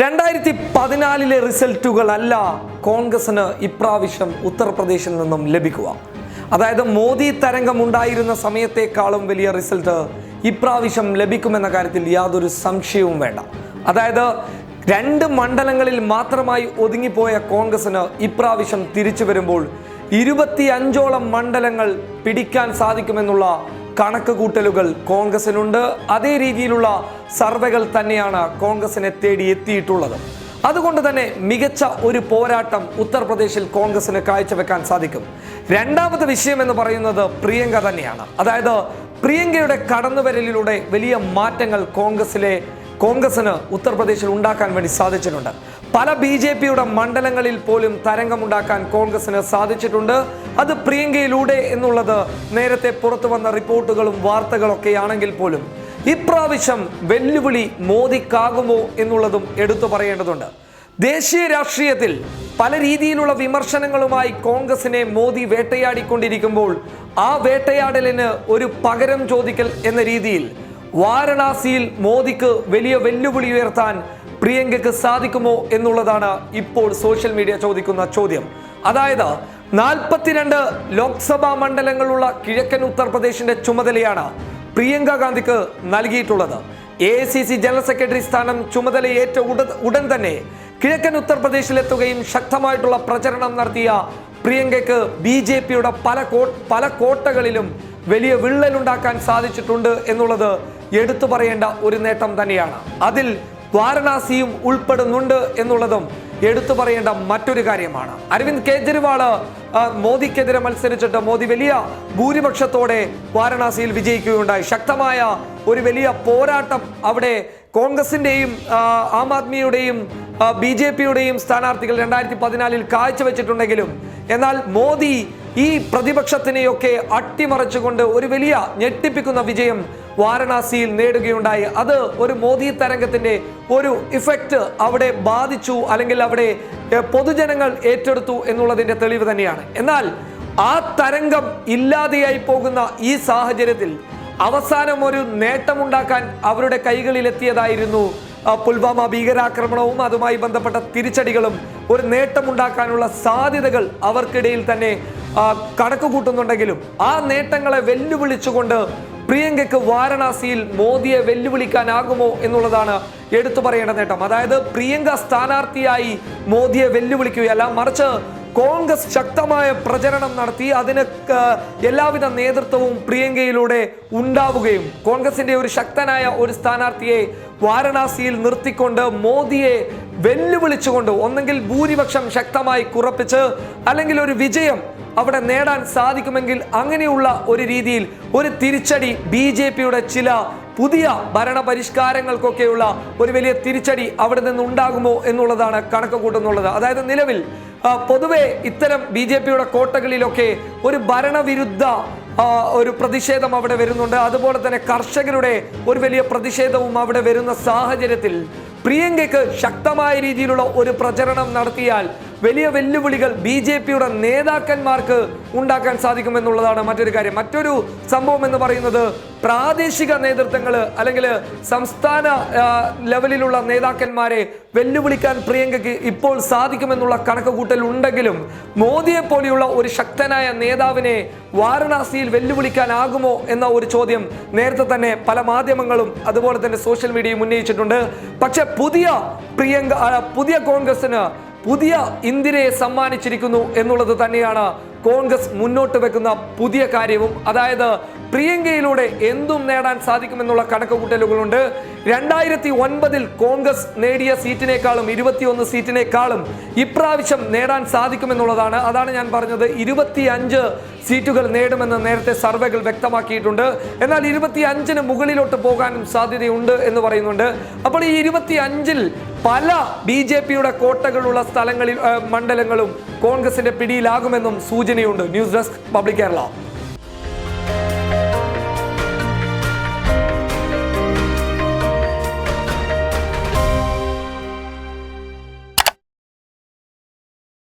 രണ്ടായിരത്തി പതിനാലിലെ റിസൾട്ടുകളല്ല കോൺഗ്രസിന് ഇപ്രാവശ്യം ഉത്തർപ്രദേശിൽ നിന്നും ലഭിക്കുക. അതായത് മോദി തരംഗം ഉണ്ടായിരുന്ന സമയത്തേക്കാളും വലിയ റിസൾട്ട് ഇപ്രാവശ്യം ലഭിക്കുമെന്ന കാര്യത്തിൽ യാതൊരു സംശയവും വേണ്ട. അതായത് രണ്ട് മണ്ഡലങ്ങളിൽ മാത്രമായി ഒതുങ്ങിപ്പോയ കോൺഗ്രസിന് ഇപ്രാവശ്യം തിരിച്ചു വരുമ്പോൾ ഇരുപത്തി അഞ്ചോളം മണ്ഡലങ്ങൾ പിടിക്കാൻ സാധിക്കുമെന്നുള്ള കണക്ക് കൂട്ടലുകൾ കോൺഗ്രസിനുണ്ട്. അതേ രീതിയിലുള്ള സർവേകൾ തന്നെയാണ് കോൺഗ്രസിനെ തേടി എത്തിയിട്ടുള്ളത്. അതുകൊണ്ട് തന്നെ മികച്ച ഒരു പോരാട്ടം ഉത്തർപ്രദേശിൽ കോൺഗ്രസിന് കാഴ്ചവെക്കാൻ സാധിക്കും. രണ്ടാമത്തെ വിഷയം എന്ന് പറയുന്നത് പ്രിയങ്ക തന്നെയാണ്. അതായത് പ്രിയങ്കയുടെ കടന്നുവരലിലൂടെ വലിയ മാറ്റങ്ങൾ കോൺഗ്രസിലെ കോൺഗ്രസിന് ഉത്തർപ്രദേശിൽ ഉണ്ടാക്കാൻ വേണ്ടി സാധിച്ചിട്ടുണ്ട്. പല ബി ജെ പിയുടെ മണ്ഡലങ്ങളിൽ പോലും തരംഗമുണ്ടാക്കാൻ കോൺഗ്രസിന് സാധിച്ചിട്ടുണ്ട്. അത് പ്രിയങ്കയിലൂടെ എന്നുള്ളത് നേരത്തെ പുറത്തു വന്ന റിപ്പോർട്ടുകളും വാർത്തകളൊക്കെ ആണെങ്കിൽ പോലും ഇപ്രാവശ്യം വെല്ലുവിളി മോദിക്കാകുമോ എന്നുള്ളതും എടുത്തു പറയേണ്ടതുണ്ട്. ദേശീയ രാഷ്ട്രീയത്തിൽ പല രീതിയിലുള്ള വിമർശനങ്ങളുമായി കോൺഗ്രസിനെ മോദി വേട്ടയാടിക്കൊണ്ടിരിക്കുമ്പോൾ ആ വേട്ടയാടലിന് ഒരു പകരം ചോദിക്കൽ എന്ന രീതിയിൽ വാരണാസിയിൽ മോദിക്ക് വലിയ വെല്ലുവിളി ഉയർത്താൻ പ്രിയങ്കയ്ക്ക് സാധിക്കുമോ എന്നുള്ളതാണ് ഇപ്പോൾ സോഷ്യൽ മീഡിയ ചോദിക്കുന്ന ചോദ്യം. അതായത് നാൽപ്പത്തിരണ്ട് ലോക്സഭാ മണ്ഡലങ്ങളുള്ള കിഴക്കൻ ഉത്തർപ്രദേശിന്റെ ചുമതലയാണ് പ്രിയങ്ക ഗാന്ധിക്ക് നൽകിയിട്ടുള്ളത്. എ ജനറൽ സെക്രട്ടറി സ്ഥാനം ചുമതലയേറ്റ ഉടൻ തന്നെ കിഴക്കൻ ഉത്തർപ്രദേശിലെത്തുകയും ശക്തമായിട്ടുള്ള പ്രചരണം നടത്തിയ പ്രിയങ്കയ്ക്ക് ബി ജെ പിയുടെ പല കോ പല കോട്ടകളിലും വലിയ വിള്ളലുണ്ടാക്കാൻ സാധിച്ചിട്ടുണ്ട് എന്നുള്ളത് എടുത്തു പറയേണ്ട ഒരു നേട്ടം തന്നെയാണ്. അതിൽ വാരണാസിയും ഉൾപ്പെടുന്നുണ്ട് എന്നുള്ളതും എടുത്തു പറയേണ്ട മറ്റൊരു കാര്യമാണ്. അരവിന്ദ് കെജ്രിവാൾ മോദിക്കെതിരെ മത്സരിച്ചിട്ട് മോദി വലിയ ഭൂരിപക്ഷത്തോടെ വാരണാസിയിൽ വിജയിക്കുകയുണ്ടായി. ശക്തമായ ഒരു വലിയ പോരാട്ടം അവിടെ കോൺഗ്രസിന്റെയും ആം ആദ്മിയുടെയും ബി ജെ പിയുടെയും സ്ഥാനാർത്ഥികൾ രണ്ടായിരത്തി പതിനാലിൽ കാഴ്ചവെച്ചിട്ടുണ്ടെങ്കിലും എന്നാൽ മോദി ഈ പ്രതിപക്ഷത്തിനെയൊക്കെ അട്ടിമറിച്ചുകൊണ്ട് ഒരു വലിയ ഞെട്ടിപ്പിക്കുന്ന വിജയം വാരണാസിയിൽ നേടുകയുണ്ടായി. അത് ഒരു മോദി തരംഗത്തിന്റെ ഒരു ഇഫക്റ്റ് അവിടെ ബാധിച്ചു അല്ലെങ്കിൽ അവിടെ പൊതുജനങ്ങൾ ഏറ്റെടുത്തു എന്നുള്ളതിന്റെ തെളിവ് തന്നെയാണ്. എന്നാൽ ആ തരംഗം ഇല്ലാതെയായി പോകുന്ന ഈ സാഹചര്യത്തിൽ അവസാനം ഒരു നേട്ടമുണ്ടാക്കാൻ അവരുടെ കൈകളിലെത്തിയതായിരുന്നു പുൽവാമ ഭീകരാക്രമണവും അതുമായി ബന്ധപ്പെട്ട തിരിച്ചടികളും. ഒരു നേട്ടമുണ്ടാക്കാനുള്ള സാധ്യതകൾ അവർക്കിടയിൽ തന്നെ കണക്ക് കൂട്ടുന്നുണ്ടെങ്കിലും ആ നേട്ടങ്ങളെ വെല്ലുവിളിച്ചുകൊണ്ട് പ്രിയങ്കയ്ക്ക് വാരണാസിയിൽ മോദിയെ വെല്ലുവിളിക്കാനാകുമോ എന്നുള്ളതാണ് എടുത്തു പറയേണ്ട നേട്ടം. അതായത് പ്രിയങ്ക സ്ഥാനാർത്ഥിയായി മോദിയെ വെല്ലുവിളിക്കുകയല്ല മറിച്ച് കോൺഗ്രസ് ശക്തമായ പ്രചരണം നടത്തി അതിന് എല്ലാവിധ നേതൃത്വവും പ്രിയങ്കയിലൂടെ ഉണ്ടാവുകയും കോൺഗ്രസിന്റെ ഒരു ശക്തനായ ഒരു സ്ഥാനാർത്ഥിയെ വാരണാസിയിൽ നിർത്തിക്കൊണ്ട് മോദിയെ വെല്ലുവിളിച്ചുകൊണ്ട് ഒന്നെങ്കിൽ ഭൂരിപക്ഷം ശക്തമായി കുറപ്പിച്ച് അല്ലെങ്കിൽ ഒരു വിജയം അവിടെ നേടാൻ സാധിക്കുമെങ്കിൽ അങ്ങനെയുള്ള ഒരു രീതിയിൽ ഒരു തിരിച്ചടി ബി ജെ പിയുടെ ചില പുതിയ ഭരണ പരിഷ്കാരങ്ങൾക്കൊക്കെയുള്ള ഒരു വലിയ തിരിച്ചടി അവിടെ നിന്ന് ഉണ്ടാകുമോ എന്നുള്ളതാണ് കണക്ക് കൂട്ടുന്നുള്ളത് അതായത് നിലവിൽ പൊതുവെ ഇത്തരം ബി ജെ പിയുടെ കോട്ടകളിലൊക്കെ ഒരു ഭരണവിരുദ്ധ ഒരു പ്രതിഷേധം അവിടെ വരുന്നുണ്ട്. അതുപോലെ തന്നെ കർഷകരുടെ ഒരു വലിയ പ്രതിഷേധവും അവിടെ വരുന്ന സാഹചര്യത്തിൽ പ്രിയങ്കയ്ക്ക് ശക്തമായ രീതിയിലുള്ള ഒരു പ്രചരണം നടത്തിയാൽ വലിയ വെല്ലുവിളികൾ ബി ജെ പിയുടെ നേതാക്കന്മാർക്ക് ഉണ്ടാക്കാൻ സാധിക്കുമെന്നുള്ളതാണ് മറ്റൊരു കാര്യം. മറ്റൊരു സംഭവം എന്ന് പറയുന്നത് പ്രാദേശിക നേതൃത്വങ്ങൾ അല്ലെങ്കിൽ സംസ്ഥാന ലെവലിലുള്ള നേതാക്കന്മാരെ വെല്ലുവിളിക്കാൻ പ്രിയങ്കയ്ക്ക് ഇപ്പോൾ സാധിക്കുമെന്നുള്ള കണക്കുകൂട്ടൽ ഉണ്ടെങ്കിലും മോദിയെ പോലെയുള്ള ഒരു ശക്തനായ നേതാവിനെ വാരണാസിയിൽ വെല്ലുവിളിക്കാനാകുമോ എന്ന ഒരു ചോദ്യം നേരത്തെ തന്നെ പല മാധ്യമങ്ങളും അതുപോലെ തന്നെ സോഷ്യൽ മീഡിയയും ഉന്നയിച്ചിട്ടുണ്ട്. പക്ഷെ പുതിയ പ്രിയങ്ക പുതിയ കോൺഗ്രസിന് പുതിയ ഇന്ദിരയെ സമ്മാനിച്ചിരിക്കുന്നു എന്നുള്ളത് തന്നെയാണ് കോൺഗ്രസ് മുന്നോട്ട് വെക്കുന്ന പുതിയ കാര്യവും. അതായത് പ്രിയങ്കയിലൂടെ എന്തും നേടാൻ സാധിക്കുമെന്നുള്ള കണക്കുകൂട്ടലുകളുണ്ട്. രണ്ടായിരത്തി ഒൻപതിൽ കോൺഗ്രസ് നേടിയ സീറ്റിനേക്കാളും ഇരുപത്തിയൊന്ന് സീറ്റിനേക്കാളും ഇപ്രാവശ്യം നേടാൻ സാധിക്കുമെന്നുള്ളതാണ്. അതാണ് ഞാൻ പറഞ്ഞത്. ഇരുപത്തി അഞ്ച് സീറ്റുകൾ നേടുമെന്ന് നേരത്തെ സർവേകൾ വ്യക്തമാക്കിയിട്ടുണ്ട്. എന്നാൽ ഇരുപത്തി അഞ്ചിന് മുകളിലോട്ട് പോകാനും സാധ്യതയുണ്ട് എന്ന് പറയുന്നുണ്ട്. അപ്പോൾ ഈ ഇരുപത്തി അഞ്ചിൽ പല ബി ജെ പിയുടെ കോട്ടകളുള്ള സ്ഥലങ്ങളിൽ മണ്ഡലങ്ങളും കോൺഗ്രസിന്റെ പിടിയിലാകുമെന്നും സൂചനയുണ്ട്. News desk public Kerala.